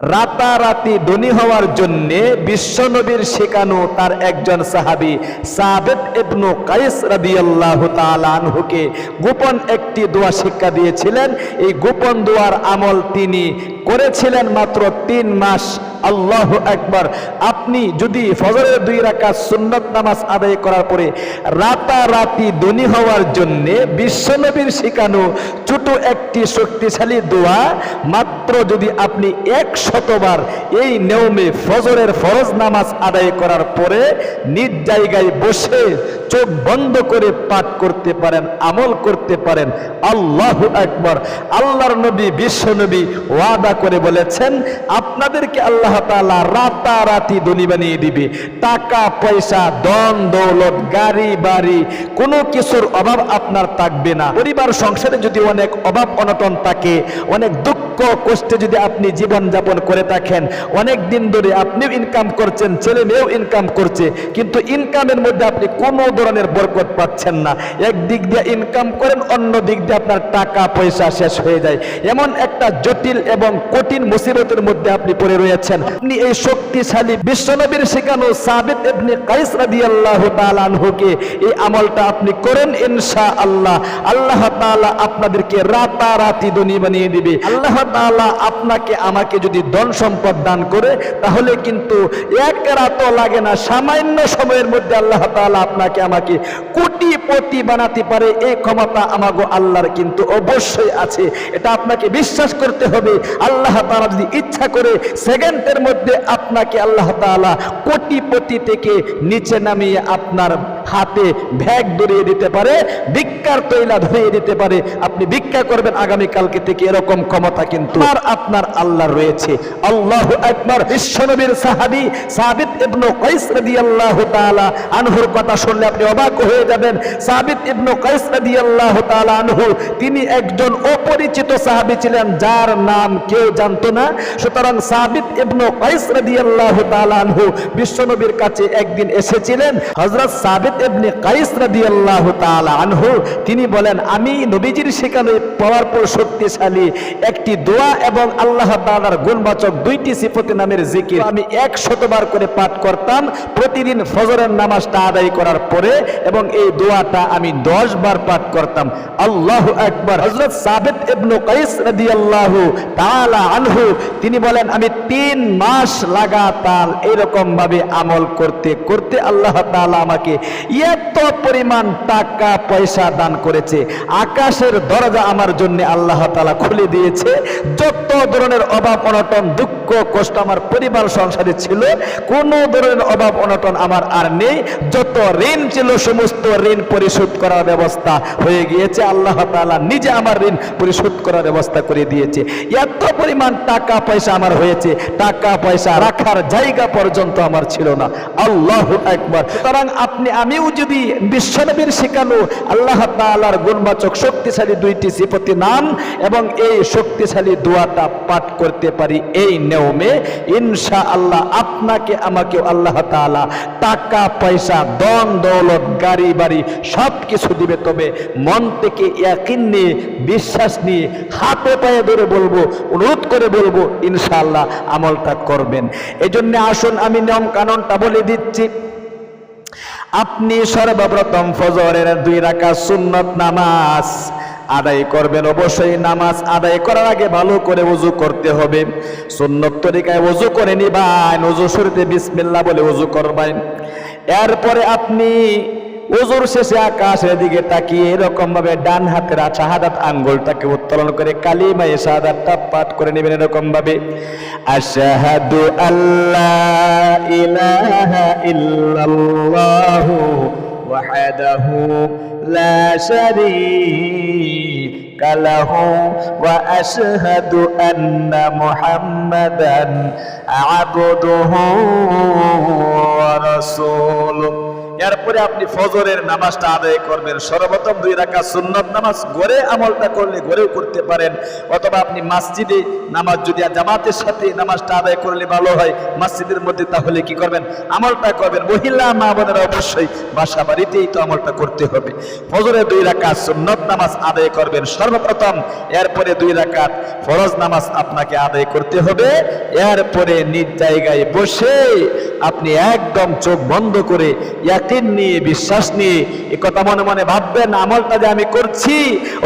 রাতারাতি ধনী হওয়ার জন্য বিশ্বনবীর শেখানো তার একজন সাহাবী সাবেদ ইবনু কাইস রাদিয়াল্লাহু তাআলা আনহুকে গোপন একটি দোয়া শিক্ষা দিয়েছিলেন। এই গোপন দোয়ার আমল তিনি করেছিলেন মাত্র তিন মাস। আল্লাহ একবার আপনি যদি ফজরের দুই রাকাত সুন্নত নামাজ আদায় করার পরে রাতারাতি ধনী হওয়ার জন্য বিশ্বনবীর শেখানো ছোট একটি শক্তিশালী দোয়া, মাত্র যদি আপনি এক শতবার এই নিয়মে ফজরের ফরজ নামাজ আদায় করার পরে নিজ জায়গায় বসে চোখ বন্ধ করে পাঠ করতে পারেন, আমল করতে পারেন। আল্লাহ একবার আল্লাহর নবী, বিশ্ব নবী ওয়াদা করে বলেছেন, আপনাদেরকে আল্লাহ তালা রাতারাতি ধনী বানিয়ে দিবে। টাকা, পয়সা দন দৌলত, গাড়ি, বাড়ি, কোনো কিছুর অভাব আপনার থাকবে না। পরিবার, সংসারে যদি অনেক অভাব, অনটন থাকে, অনেক দুঃখ কষ্টে যদি আপনি জীবন যাপন করে থাকেন, অনেক দিন ধরে আপনিও ইনকাম করছেন, ছেলে মেয়েও ইনকাম করছে, কিন্তু ইনকামের মধ্যে আপনি কোনো ধরনের বরকত পাচ্ছেন না। এক দিক দিয়ে ইনকাম করেন, অন্য দিক দিয়ে আপনার টাকা, পয়সা শেষ হয়ে যায়। এমন একটা জটিল এবং কঠিন মুসিবতের মধ্যে আপনি পড়ে রয়েছেন। আপনি এই শক্তিশালী বিশ্বনবীর শেখানো সাবিত ইবনে কাইস রাদিয়াল্লাহু তাআলা আনহুকে এই আমলটা আপনি করেন ইনশা আল্লাহ আল্লাহ তাআলা আপনাদেরকে রাতারাতি ধনী বানিয়ে দিবে। আল্লাহ তাআলা আপনাকে আমাকে যদি ধন সম্পদ দান করে তাহলে কিন্তু এক রাতও লাগে না সামান্য সময়ের মধ্যে আল্লাহ তাআলা আপনাকে আমাকে কোটিপতি বানাতে পারে এই ক্ষমতা আমাগো আল্লাহর কিন্তু অবশ্যই আছে। এটা আপনাকে বিশ্বাস করতে হবে। আল্লাহ তাআলা যদি ইচ্ছা করে সেকেন্ডের মধ্যে আপনাকে আল্লাহ তাআলা কোটিপতি থেকে নিচে নামিয়ে আপনার হাতে ভ্যাগ ধরিয়ে দিতে পারে ভিক্ষার তৈলা ধরিয়ে দিতে পারে আপনি ভিক্ষা করবেন আগামী কালকে থেকে এরকম ক্ষমতা কিন্তু আর আপনার আল্লাহ রয়েছে। আল্লাহ একবার বিশ্বনবীর সাহাবী সাবিত ইবনু কাইস রাদিয়াল্লাহু তাআলা আনহুর কথা শুনলে আপনি অবাক হয়ে যাবেন। সাবিত ইবনু কাইস রাদিয়াল্লাহু তাআলা আনহু, তিনি একজন অপরিচিত সাহাবী ছিলেন যার নাম কেউ জানতো না। সুতরাং সাবিত ইবনু কাইস রাদিয়াল্লাহু তাআলা আনহু বিশ্বনবীর কাছে একদিন এসেছিলেন। হযরত সাবিত ইবনে কাইস রাদিয়াল্লাহু তাআলা আনহু, তিনি বলেন, আমি নবীজির শেখানো পাওয়ারফুল শক্তিশালী একটি দোয়া এবং আল্লাহ তাআলার গুণবাচক দুইটি সিফতি নামের জিকির আমি এক শতবার করে পাঠ করতাম, প্রতিদিন ফজরের নামাজটা আদায় করার পরে এবং এই দোয়াটা আমি দশ বার পাঠ করতাম। আল্লাহ একবার হযরত সাবিত ইবনু কাইস রাদিয়াল্লাহু তাআলা আনহু, তিনি বলেন, আমি তিন মাস লাগাতার এরকম ভাবে আমল করতে করতে আল্লাহ তালা আমাকে এত পরিমাণ টাকা, পয়সা দান করেছে। আকাশের দরজা আমার জন্য আল্লাহ তালা খুলে দিয়েছে। যত ধরনের অভাব, অনটন, দুঃখ কষ্ট আমার পরিবার সংসারে ছিল। কোনো ধরনের অভাব অনটন আমার আর নেই। যত ঋণ ছিল, সমস্ত ঋণ পরিশোধ করার ব্যবস্থা হয়ে গিয়েছে। আল্লাহ তাআলা নিজে আমার ঋণ পরিশোধ করার ব্যবস্থা করে দিয়েছে। এত পরিমাণ টাকা পয়সা আমার হয়েছে। টাকা পয়সা রাখার জায়গা পর্যন্ত আমার ছিল না। আল্লাহ একবার সুতরাং আপনি, আমিও যদি বিশ্বনবীর শেখানো আল্লাহ তাআলার গুণবাচক, শক্তিশালী দুইটি সিফতি নাম এবং এই শক্তিশালী দোয়াটা পাঠ করতে পারি, এই নিয়মে ইনশা আল্লাহ আপনাকে, আমাকেও আল্লাহ তাআলা টাকা, পয়সা দন দৌলত, গাড়ি, বাড়ি সব কিছু দিবে। তবে মন থেকে ইয়াকিন নিয়ে, বিশ্বাস নিয়ে, হাতে পায়ে ধরে বলব, অনুরোধ করে বলব, ইনশাআল্লাহ আমলটা করবেন। এই জন্য আসুন, আমি নিয়ম কানুনটা বলে দিচ্ছি। আপনি সর্বপ্রথম ফজরের দুই রাকাত সুন্নত নামাজ আদায় করবেন। অবশ্যই নামাজ আদায় করার আগে ভালো করে উজু করতে হবে। সুন্নত তরিকায় উজু করে নিবান। উজু শুরুতে বিসমিল্লাহ বলে উজু করবেন। এরপরে আপনি উজুর শেষে আকাশের দিকে তাকিয়ে এরকম ভাবে ডান হাতের শাহাদাত আঙ্গুলটাকে উত্তোলন করে কালিমা এ শাহাদাতটা পাঠ করে নেবেন এরকম ভাবে আশহাদু আল্লাহ ইলাহা ইল্লাল্লাহু وحده لا شريك له وأشهد أن محمدا عبده ورسوله. এরপরে আপনি ফজরের নামাজটা আদায় করবেন। সর্বপ্রথম দুই রাকাত সুন্নত নামাজ ঘরে আমলটা করলে ঘরেও করতে পারেন। অথবা আপনি মসজিদে নামাজ যদি জামাতের সাথে নামাজটা আদায় করলে ভালো হয়, মসজিদের মধ্যে তাহলে কি করবেন? আমলটা করবেন। মহিলা মা বোনেরা অবশ্যই বাসা বাড়িতেই তো আমলটা করতে হবে। ফজরের দুই রাকাত সুন্নত নামাজ আদায় করবেন সর্বপ্রথম। এরপরে দুই রাকাত ফরজ নামাজ আপনাকে আদায় করতে হবে। এরপরে নিজ জায়গায় বসে আপনি একদম চোখ বন্ধ করে ইয়াকিন নিয়ে, বিশ্বাস নিয়ে, এ কথা মনে মনে ভাববেন, আমলটা যে আমি করছি,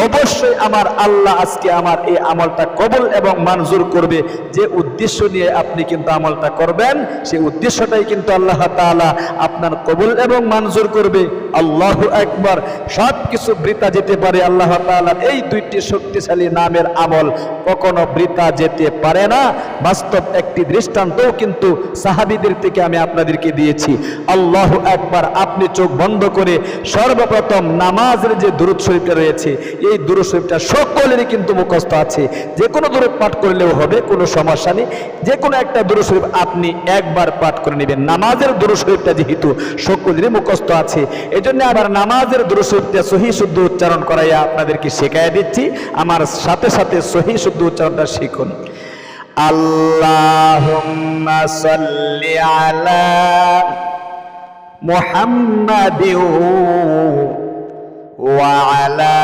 অবশ্যই আমার আল্লাহ আজকে আমার এই আমলটা কবল এবং মানজুর করবে। যে উদ্দেশ্য নিয়ে আপনি কিন্তু আমলটা করবেন, সেই উদ্দেশ্যটাই কিন্তু আল্লাহ তালা আপনার কবুল এবং মানজুর করবে। আল্লাহ একবার সব কিছু বৃতা যেতে পারে আল্লাহ তাআলার। এই দুইটি শক্তিশালী নামের আমল কখনো বৃতা যেতে পারে না। বাস্তব একটি দৃষ্টান্তও কিন্তু সাহাবিদের থেকে আমি আপনাদেরকে দিয়েছি। আল্লাহ একবার আপনি চোখ বন্ধ করে সর্বপ্রথম নামাজের যে দুরুদ শরীফটা রয়েছে, এই দুরুদ শরীফটা সকলেরই কিন্তু মুখস্থ আছে। যে কোনো দুরুদ পাঠ করলেও হবে, কোনো সমস্যা নেই। যে কোনো একটা দুরুদ শরীফ আপনি একবার পাঠ করে নেবেন। নামাজের দুরুদ শরীফটা যেহেতু সকলেরই মুখস্থ আছে জন্য আবার নামাজের দুরুদ সহি শুদ্ধ উচ্চারণ করাইয়া আপনাদেরকে শেখাই দিচ্ছি। আমার সাথে সাথে সহি শুদ্ধ উচ্চারণটা শিখুন। আল্লাহুম্মা সাল্লি আলা আলা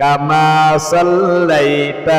কামা সাল্লাইতা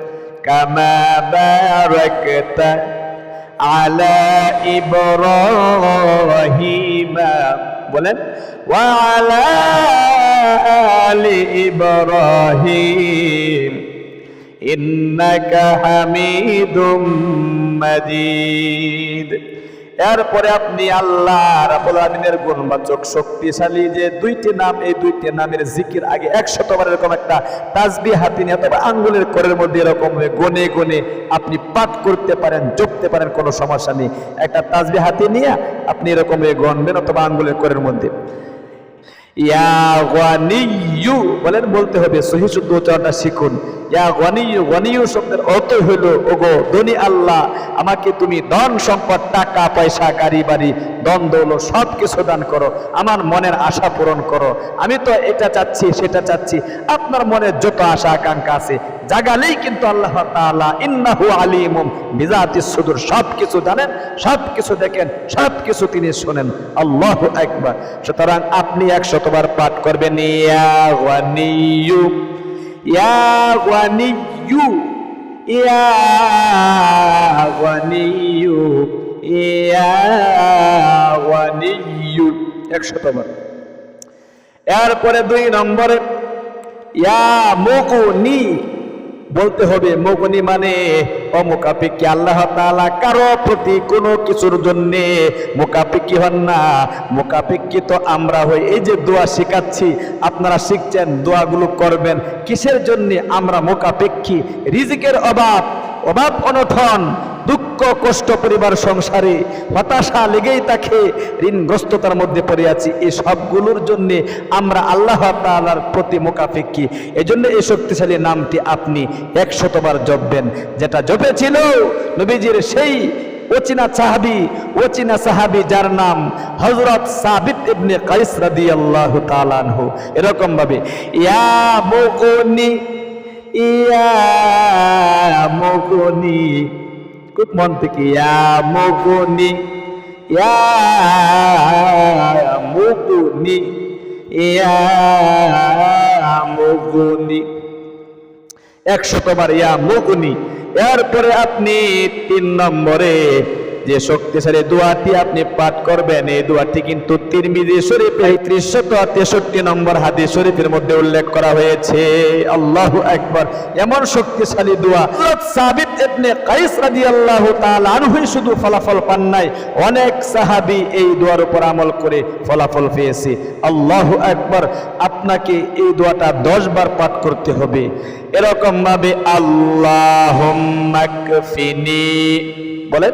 كما باركت على إبراهيم বলেন وعلى آل إبراهيم إنك حميد مجيد এরপরে আপনি আল্লাহ রাব্বুল আলামিনের গুণবাচক, শক্তিশালী যে দুইটি নাম, এই দুইটি নামের জিকির আগে একশতবার এরকম একটা তাসবিহ হাতে নিয়ে অথবা আঙ্গুলের করের মধ্যে এরকম গনে গনে আপনি পাঠ করতে পারেন, জপতে পারেন, কোনো সমস্যা নেই। একটা তাসবিহ হাতে নিয়ে আপনি এরকম হয়ে গণবেন অথবা আঙ্গুলের করের মধ্যে। ইয়া বলেন, বলতে হবে, সহি শুদ্ধ উচ্চারণটা শিখুন। শব্দের হইল ওগো ধনী আল্লাহ, আমাকে তুমি ধন সম্পদ, টাকা, পয়সা, গাড়ি, বাড়ি দন দৌল সব কিছু দান করো, আমার মনের আশা পূরণ করো। আমি তো এটা চাচ্ছি, সেটা চাচ্ছি, আপনার মনের যত আশা, আকাঙ্ক্ষা আছে, জাগালেই কিন্তু আল্লাহ ইন্নাহু আলিমুম বিজাতিস সুদূর সব কিছু জানেন সব কিছু দেখেন সব কিছু তিনি শোনেন। আল্লাহ একবার সুতরাং আপনি একশতবার পাঠ করবেন, ইয়া ইয়া ওয়ানিয়ু ইয়া ওয়ানিয়ু ইয়া ওয়ানিয়ু একশতবার এরপরে দুই নম্বরে, ইয়া মুকুনি বলতে হবে মগনি মানে অমুকাপিকি আল্লাহ তাআলা কারও প্রতি কোনো কিছুর জন্য মোকাপিকি হন না। মোকাপিকি তো আমরা হই। এই যে দোয়া শেখাচ্ছি, আপনারা শিখছেন, দোয়াগুলো করবেন, কিসের জন্য আমরা মোকাপেক্ষী? রিজিকের অভাব অভাব অনঠন দুঃখ, কষ্ট পরিবার, সংসারে হতাশা লেগেই তাকে ঋণগ্রস্ততার মধ্যে পড়ে আছি। এই সবগুলোর জন্যে আমরা আল্লাহ তাআলার প্রতি মোকাফেক্ষি এই জন্য এই শক্তিশালী নামটি আপনি একশতবার জপবেন, যেটা জপেছিল নবীজির সেই ওচিনা সাহাবি ওচিনা সাহাবি যার নাম হজরত সাবিত ইবনে কাইস রাদিয়াল্লাহু তাআলা আনহু। এরকম ভাবে ইয়া মুকুনি ইয়া মুকুনি, খুব মন থেকে, ইয়া মুকুনি ইয়া মুকুনি ইয়া মুকুনি, একশতবার ইয়া মুকুনি। এরপরে আপনি তিন নম্বরে যে শক্তিশালী দোয়াটি আপনি পাঠ করবেন, এই দোয়াটি কিন্তু তিরমিজি শরীফে ত্রিশশত তেষট্টি নম্বর হাদিস শরীফের মধ্যে উল্লেখ করা হয়েছে। আল্লাহু একবার এমন শক্তিশালী দোয়া। সাবিত ইবনে কাইস রাদিয়াল্লাহু তাআলা শুধু ফলাফল পান নাই। অনেক সাহাবী এই দোয়ার উপর আমল করে ফলাফল পেয়েছে। আল্লাহু একবার আপনাকে এই দোয়াটা দশ বার পাঠ করতে হবে। এরকম ভাবে কফিনি বলেন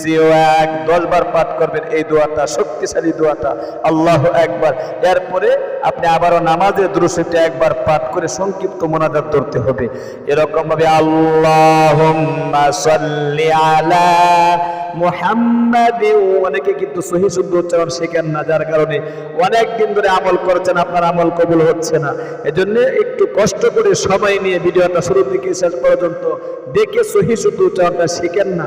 সিওয়াক দশবার পাঠ করবেন এই দোয়াটা, শক্তিশালী দোয়াটা। আল্লাহ একবার। এরপরে আপনি আবারও নামাজের দৃশ্যটা একবার পাঠ করে সংক্ষিপ্ত মোনাজাত ধরতে হবে। এরকম ভাবে আল্লাহুম্মা সাল্লি আলা মুহাম্মাদ। অনেকে কিন্তু সহি শুদ্ধ উচ্চারণ শেখেন না, যার কারণে অনেক দিন ধরে আমল করছেন, আপনার আমল কবুল হচ্ছে না। এজন্য একটু কষ্ট করে সময় নিয়ে ভিডিওটা শুরু থেকে শেষ পর্যন্ত দেখে সহি শুদ্ধ উচ্চারণটা শিখেন না।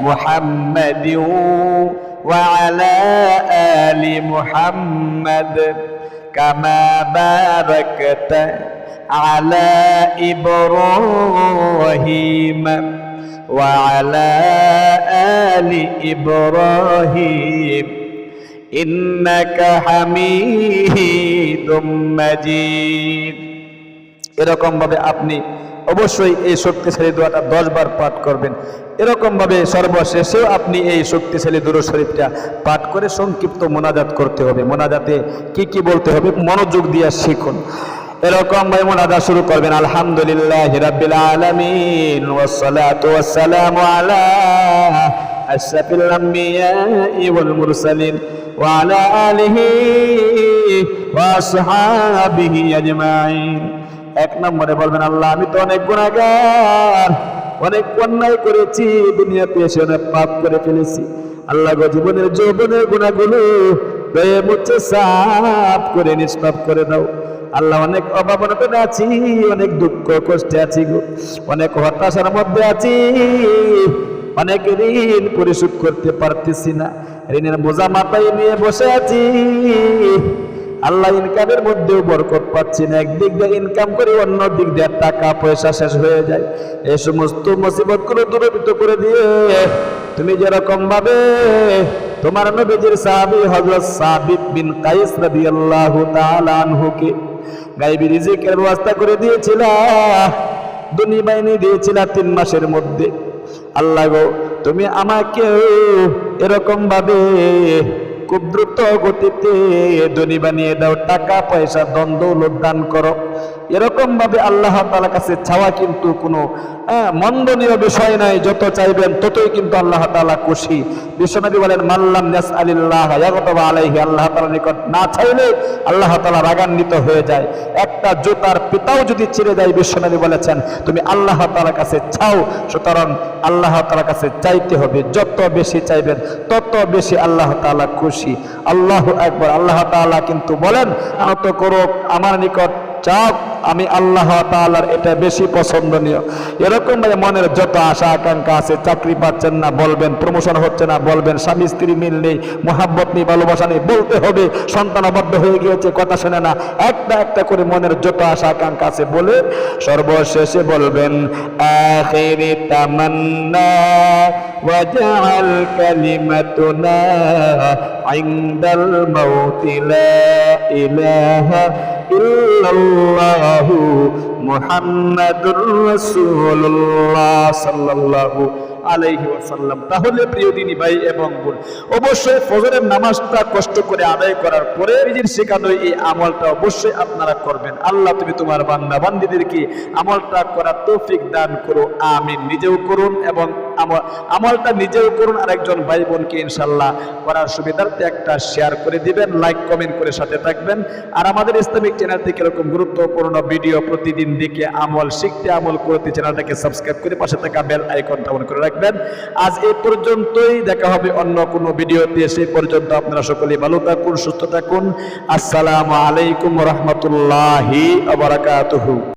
محمد وعلى آل محمد كما باركت على إبراهيم وعلى آل إبراهيم إنك حميد مجيد এরকম ভাবে আপনি অবশ্যই এই শক্তিশালী দোয়াটা দশ বার পাঠ করবেন। এরকমভাবে সর্বশেষেও আপনি এই শক্তিশালী দুরু শরীফটা পাঠ করে সংক্ষিপ্ত মোনাজাত করতে হবে। মোনাজাতে কি কি বলতে হবে মনোযোগ দিয়ে শিখুন। এরকম ভাবে মোনাজাত শুরু করবেন। আলহামদুলিল্লাহ রাব্বিল আলামিন ওয়াসসালাতু আলিহি এক নম্বরে বলবেন, আল্লাহ, আমি তো অনেক গুণাগার অনেক অন্যায় করেছি, দুনিয়াতে এসে অনেক পাপ করে ফেলেছি। আল্লাহ জীবনের যৌবনের গুণাগুলো দয়ে মুচ্ছে সাফ করে, নিষ্পাপ করে দাও। আল্লাহ, অনেক অভাবনতা আছি, অনেক দুঃখ, কষ্টে আছি গো। অনেক হতাশার মধ্যে আছি, অনেক ঋণ পরিশোধ করতে পারতেছি না। ঋণের বোঝা মাথায় নিয়ে বসে আছি। আল্লাহ ইনকামের মধ্যেও বরকত পাচ্ছি না। একদিক দিয়ে ইনকাম করে অন্য দিক দিয়ে টাকা পয়সা শেষ হয়ে যায়। এই সমস্ত মুসিবতগুলো দূরীভূত করে দিয়ে তুমি যেরকম ভাবে তোমার নবীজির সাহাবী হযরত সাবিত বিন কাইস রাদিয়াল্লাহু তাআলা আনহুকে গায়বী রিজিকের ব্যবস্থা করে দিয়েছিলা দুনি বাহিনী দিয়েছিলা তিন মাসের মধ্যে। আল্লাহ গো, তুমি আমাকে এরকম ভাবে খুব দ্রুত গতিতে ধনী বানিয়ে দাও টাকা পয়সা দ্বন্দ্ব দান করো। এরকম ভাবে আল্লাহ তালা কাছে চাওয়া কিন্তু কোনো হ্যাঁ, মন্দনীয় বিষয় নাই যত চাইবেন ততই কিন্তু আল্লাহ তালা খুশি। বিশ্বনবী বলেন মাল্লাম নাস আলিল্লাহ আলাইহি আল্লাহ তালা নিকট না চাইলে আল্লাহ তালা রাগান্বিত হয়ে যায়। একটা জুতার পিতাও যদি ছিঁড়ে যায় বিশ্বনবী বলেছেন তুমি আল্লাহ তালার কাছে চাও সুতরাং আল্লাহ তালার কাছে চাইতে হবে। যত বেশি চাইবেন তত বেশি আল্লাহ তাআলা খুশি। আল্লাহ একবার আল্লাহ তাআলা কিন্তু বলেন আহত করো আমার নিকট চাপ আমি আল্লাহ তালার এটা বেশি পছন্দনীয়। এরকম ভাবে মনের যত আশা, আকাঙ্ক্ষা আছে, চাকরি পাচ্ছেন না, বলবেন প্রমোশন হচ্ছে না, বলবেন, স্বামী, স্ত্রী মিল নেই, মোহাব্বত নেই, ভালোবাসা নেই, বলতে হবে সন্তানবদ্ধ হয়ে গিয়েছে, কথা শোনে না। একটা একটা করে মনের যত আশা, আকাঙ্ক্ষা আছে, বলে সর্বশেষে বলবেন ওয়াজআল কালিমাতুনা ইনদাল মাউতি লা ইলাহা ইল্লাল্লাহু মুহাম্মাদুর রাসূলুল্লাহ সাল্লাল্লাহু আলাইহি ওয়াসাল্লাম। তাহলে প্রিয় ভাই এবং বোন, অবশ্যই ফজরের নামাজটা কষ্ট করে আদায় করার পরে নিজের শেখানো এই আমলটা অবশ্যই আপনারা করবেন। আল্লাহ তুমি তোমার বান্দা বান্দিদেরকে আমলটা করার তৌফিক দান করো নিজেও করুন এবং আমলটা নিজেও করুন ভাই বোনকে ইনশাল্লাহ করার সুবিধার্থে একটা শেয়ার করে দিবেন, লাইক, কমেন্ট করে সাথে থাকবেন। আর আমাদের ইসলামিক চ্যানেল থেকে এরকম গুরুত্বপূর্ণ ভিডিও প্রতিদিন দেখে আমল শিখতে আমল করতে চ্যানেলটাকে সাবস্ক্রাইব করে পাশে থাকা বেল আইকনটা অন করে রাখবেন আজ এই পর্যন্তই, দেখা হবে অন্য কোনো ভিডিওতে। সেই পর্যন্ত আপনারা সকলে ভালো থাকুন, সুস্থ থাকুন। আসসালামু আলাইকুম রহমতুল্লাহি